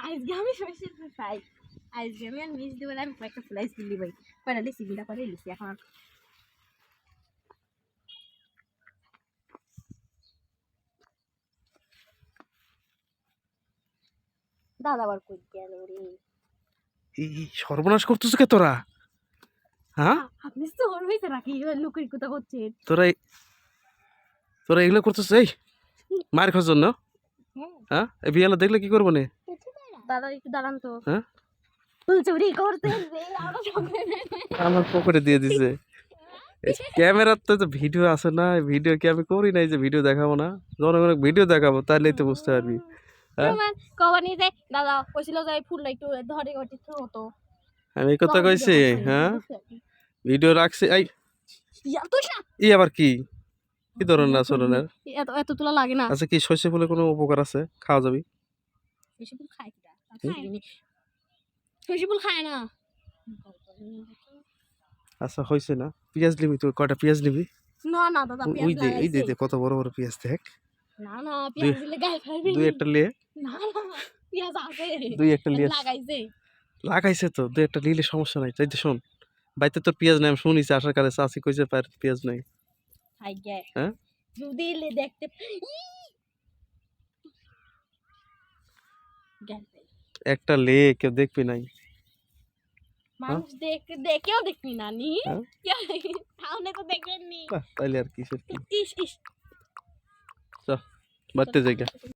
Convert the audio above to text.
আজকে আমি সরষের ফুল খাই আজকে আমি আর মিস দেবো আমি কয়েকটা ফ্লাইস দিলি ভাই কয়টা করে এখন? দাদা আবার কই গেল রে? এই এই সর্বনাশ করতেছ কে তোরা? হ্যাঁ? আপনি তো হয়েছে নাকি? লুকির কথা করছেন। তোরা তোরা এগুলো করতেছ এই মার খাওয়ার জন্য? হ্যাঁ? এই বিয়ালা দেখলে কি করব নে? দাদা একটু দাঁড়ান তো। হ্যাঁ? চুরি করতে আমার পকেটে দিয়ে দিছে। ক্যামেরাতে তো ভিডিও আছে না ভিডিও কি আমি করি নাই যে ভিডিও দেখাবো না? ভিডিও দেখাবো তাহলেই তো বুঝতে পারবি। হ্যাঁ? কবার নিয়ে যায় দাদা কইছিল যে ফুলটা একটু ধরে হতো আমি কথা কইছি হ্যাঁ? ভিডিও রাখছি এই। ই আবার কি? কি ধরনের ধরনের এত এত তোলা লাগে না। আচ্ছা কি শস্য ফুলে কোনো উপকার আছে? খাওয়া যাবি? ফুল কিটা খায় না। আচ্ছা হয়েছে না। পেঁয়াজ নিবি তুই কয়টা পেঁয়াজ নিবি? না না দাদা ওই দে এই দে লাগাইছে কত বড় বড় পেঁয়াজ দেখ। না না পেঁয়াজ দিলে গায়ে খাইবি। দুই একটা লিয়ে না না পেঁয়াজ আছে। দুই একটা লিয়ে লাগাইছে। লাগাইছে তো দুই একটা নিলে সমস্যা নাই। তাই তো শোন বাড়িতে তোর পেঁয়াজ নাই আমি শুনিছি আসার কালে চাষি কইছে পার পেঁয়াজ নাই। খাই হ্যাঁ? যদি লে দেখতে! গেছে। একটা লে কেউ দেখবি নাই? মানুষ দেখে দেখেও দেখবি না নি? হ্যাঁ? তাহলে তো দেখবেন নি আহ, তাইলে আর কিসের কি? ইস ইস। বাড়তে জায়গা